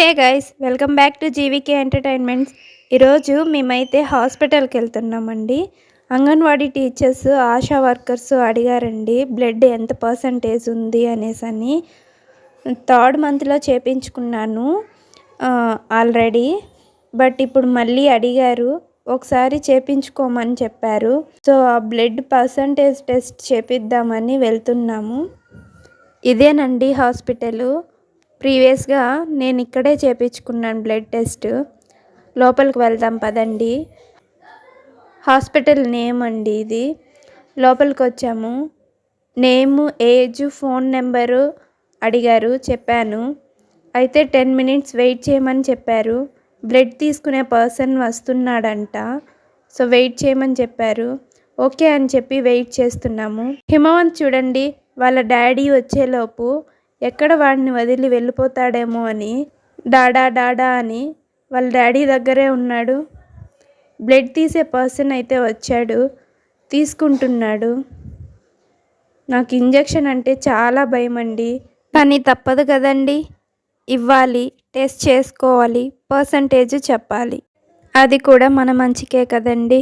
Hey guys welcome back to GVK entertainments. ఈరోజు మేమైతే హాస్పిటల్కి వెళ్తున్నామండి. అంగన్వాడీ టీచర్స్ ఆశా వర్కర్స్ అడిగారండి బ్లడ్ ఎంత పర్సంటేజ్ ఉంది? అనేసి అని. థర్డ్ మంత్లో చేపించుకున్నాను ఆల్రెడీ. బట్ ఇప్పుడు మళ్ళీ అడిగారు ఒకసారి చేపించుకోమని చెప్పారు. సో ఆ బ్లడ్ పర్సంటేజ్ టెస్ట్ చేపిద్దామని వెళ్తున్నాము. ఇదేనండి హాస్పిటలు. ప్రీవియస్గా నేను ఇక్కడే చేపించుకున్నాను బ్లడ్ టెస్ట్. లోపలికి వెళ్దాం పదండి. హాస్పిటల్ నేమ్ అండి ఇది. లోపలికి వచ్చాము. నేము ఏజ్ ఫోన్ నెంబరు అడిగారు చెప్పాను. అయితే టెన్ మినిట్స్ వెయిట్ చేయమని చెప్పారు. బ్లడ్ తీసుకునే పర్సన్ వస్తున్నాడంట. సో వెయిట్ చేయమని చెప్పారు. ఓకే అని చెప్పి వెయిట్ చేస్తున్నాము. హిమవంత్ చూడండి వాళ్ళ డాడీ వచ్చేలోపు ఎక్కడ వాడిని వదిలి వెళ్ళిపోతాడేమో అని డాడా డాడా అని వాళ్ళ డాడీ దగ్గరే ఉన్నాడు. బ్లడ్ తీసే పర్సన్ అయితే వచ్చాడు తీసుకుంటున్నాడు. నాకు ఇంజెక్షన్ అంటే చాలా భయం అండి. కానీ తప్పదు కదండి. ఇవ్వాలి టెస్ట్ చేసుకోవాలి పర్సంటేజ్ చెప్పాలి. అది కూడా మన మంచికే కదండి.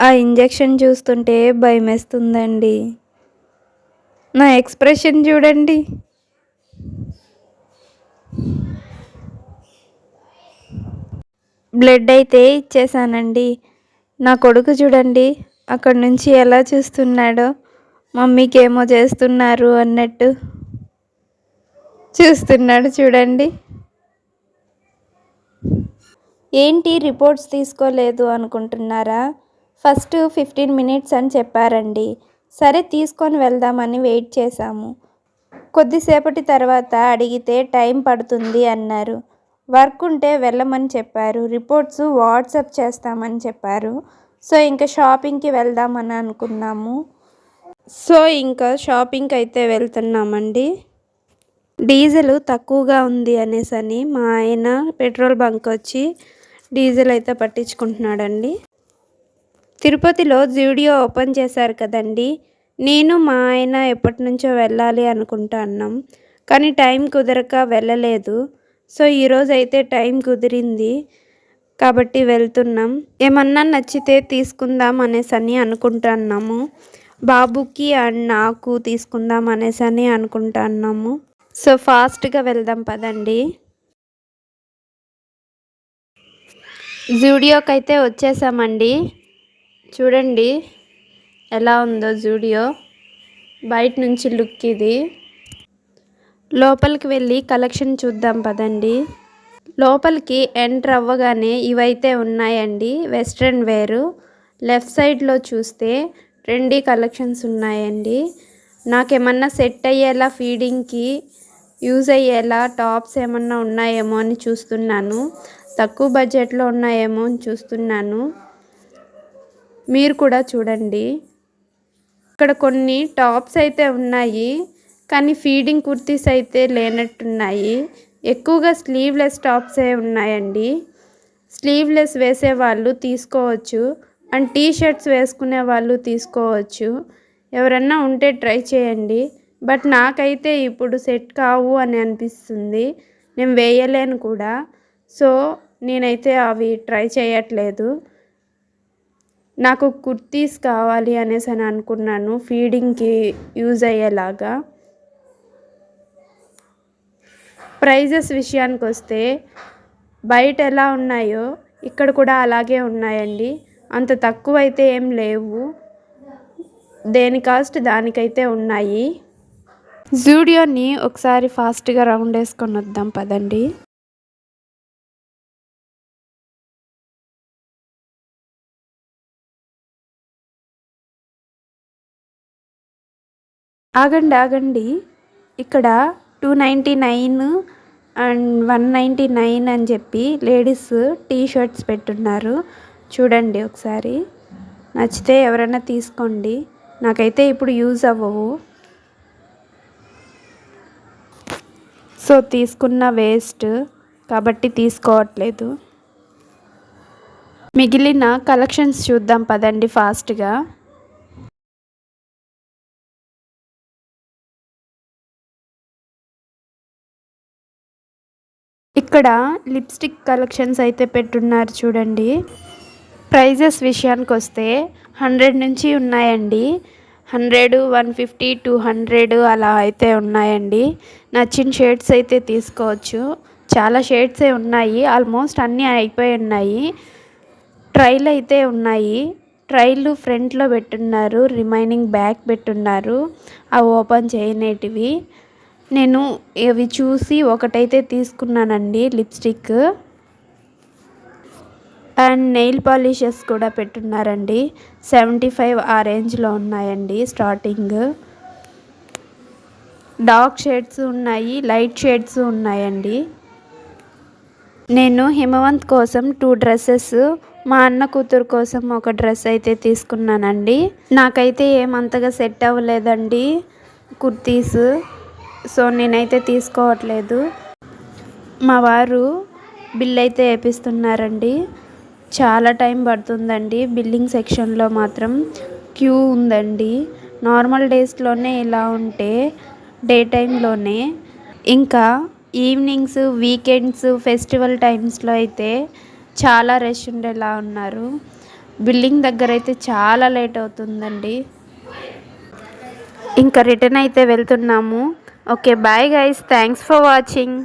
ఆ ఇంజెక్షన్ చూస్తుంటే భయమేస్తుందండి. నా ఎక్స్ప్రెషన్ చూడండి. బ్లడ్ అయితే ఇచ్చేసానండి. నా కొడుకు చూడండి అక్కడ నుంచి ఎలా చూస్తున్నాడో మమ్మీకి ఏమో చేస్తున్నారు అన్నట్టు చూస్తున్నాడు చూడండి. ఏంటి రిపోర్ట్స్ తీసుకోలేదు అనుకుంటున్నారా? ఫస్ట్ ఫిఫ్టీన్ మినిట్స్ అని చెప్పారండి. సరే తీసుకొని వెళ్దామని వెయిట్ చేశాము. కొద్దిసేపటి తర్వాత అడిగితే టైం పడుతుంది అన్నారు. వర్క్ ఉంటే వెళ్ళమని చెప్పారు. రిపోర్ట్స్ వాట్సప్ చేస్తామని చెప్పారు. సో ఇంకా షాపింగ్కి వెళ్దామని అనుకున్నాము. సో ఇంకా షాపింగ్కి అయితే వెళ్తున్నామండి. డీజిల్ తక్కువగా ఉంది అనేసని మా ఆయన పెట్రోల్ బంక్ వచ్చి డీజిల్ అయితే పట్టించుకుంటున్నాడండి. తిరుపతిలో జూడియో ఓపెన్ చేశారు కదండి. నేను మా ఆయన ఎప్పటి నుంచో వెళ్ళాలి అనుకుంటున్నాం కానీ టైం కుదరక వెళ్ళలేదు. సో ఈరోజు అయితే టైం కుదిరింది కాబట్టి వెళ్తున్నాం. ఏమన్నా నచ్చితే తీసుకుందాం అనేసి అని అనుకుంటున్నాము బాబుకి అండ్ నాకు తీసుకుందాం అనేసి అని అనుకుంటున్నాము సో ఫాస్ట్గా వెళ్దాం పదండి. జూడియోకి అయితే వచ్చేసామండి. చూడండి ఎలా ఉందో జూడియో. బయట నుంచి లుక్ ఇది. లోపలికి వెళ్ళి కలెక్షన్ చూద్దాం పదండి. లోపలికి ఎంటర్ అవ్వగానే ఇవైతే ఉన్నాయండి వెస్ట్రన్ వేరు. లెఫ్ట్ సైడ్లో చూస్తే ట్రెండీ కలెక్షన్స్ ఉన్నాయండి. నాకేమన్నా సెట్ అయ్యేలా ఫీడింగ్కి యూజ్ అయ్యేలా టాప్స్ ఏమన్నా ఉన్నాయేమో అని చూస్తున్నాను. తక్కువ బడ్జెట్లో ఉన్నాయేమో అని చూస్తున్నాను. మీరు కూడా చూడండి. ఇక్కడ కొన్ని టాప్స్ అయితే ఉన్నాయి కానీ ఫీడింగ్ కుర్తీస్ అయితే లేనట్టున్నాయి. ఎక్కువగా స్లీవ్లెస్ టాప్సే ఉన్నాయండి. స్లీవ్లెస్ వేసే వాళ్ళు తీసుకోవచ్చు. అండ్ టీ షర్ట్స్ వేసుకునే వాళ్ళు తీసుకోవచ్చు. ఎవరన్నా ఉంటే ట్రై చేయండి. బట్ నాకైతే ఇప్పుడు సెట్ కావు అని అనిపిస్తుంది. నేను వేయలేను కూడా. సో నేనైతే అవి ట్రై చేయట్లేదు. నాకు కుర్తీస్ కావాలి అనేసి అని అనుకున్నాను ఫీడింగ్కి యూజ్ అయ్యేలాగా. ప్రైజెస్ విషయానికి వస్తే బయట ఎలా ఉన్నాయో ఇక్కడ కూడా అలాగే ఉన్నాయండి. అంత తక్కువ అయితే ఏం లేవు. దేని కాస్ట్ దానికైతే ఉన్నాయి. జూడియోని ఒకసారి ఫాస్ట్గా రౌండ్ వేసుకొని వద్దాం పదండి. ఆగండి ఆగండి. ఇక్కడ two ninety nine and one ninety nine అని చెప్పి లేడీస్ టీ షర్ట్స్ పెట్టున్నారు. చూడండి ఒకసారి. నచ్చితే ఎవరైనా తీసుకోండి. నాకైతే ఇప్పుడు యూజ్ అవ్వవు. సో తీసుకున్న వేస్ట్ కాబట్టి తీసుకోవట్లేదు. మిగిలిన కలెక్షన్స్ చూద్దాం పదండి ఫాస్ట్గా. ఇక్కడ లిప్స్టిక్ కలెక్షన్స్ అయితే పెట్టున్నారు చూడండి. ప్రైజెస్ విషయానికి వస్తే హండ్రెడ్ నుంచి ఉన్నాయండి. Hundred one fifty two hundred అలా అయితే ఉన్నాయండి. నచ్చిన షేడ్స్ అయితే తీసుకోవచ్చు. చాలా షేడ్సే ఉన్నాయి. ఆల్మోస్ట్ అన్నీ అయిపోయి ఉన్నాయి. ట్రైల్ అయితే ఉన్నాయి. ట్రైల్ ఫ్రంట్లో పెట్టున్నారు. రిమైనింగ్ బ్యాక్ పెట్టున్నారు. అవి ఓపెన్ చేయనేటివి. నేను ఇవి చూసి ఒకటైతే తీసుకున్నానండి లిప్స్టిక్. అండ్ నెయిల్ పాలిషెస్ కూడా పెట్టున్నారండి. సెవెంటీ ఫైవ్ ఆ రేంజ్లో ఉన్నాయండి స్టార్టింగ్. డార్క్ షేడ్స్ ఉన్నాయి లైట్ షేడ్స్ ఉన్నాయండి. నేను హిమవంత్ కోసం టూ డ్రెస్సెస్ మా అన్న కూతురు కోసం ఒక డ్రెస్ అయితే తీసుకున్నానండి. నాకైతే ఏమంతగా సెట్ అవ్వలేదండి కుర్తీస్. సో నేనైతే తీసుకోవట్లేదు. మా వారు బిల్ అయితే వేపిస్తున్నారండి. చాలా టైం పడుతుందండి. బిల్లింగ్ సెక్షన్లో మాత్రం క్యూ ఉందండి. నార్మల్ డేస్లోనే ఇలా ఉంటే డే టైంలోనే. ఇంకా ఈవినింగ్స్ వీకెండ్స్ ఫెస్టివల్ టైమ్స్లో అయితే చాలా రష్ ఉండేలా ఉన్నారు. బిల్డింగ్ దగ్గర అయితే చాలా లేట్ అవుతుందండి. ఇంకా రిటర్న్ అయితే వెళ్తున్నాము. okay bye guys thanks for watching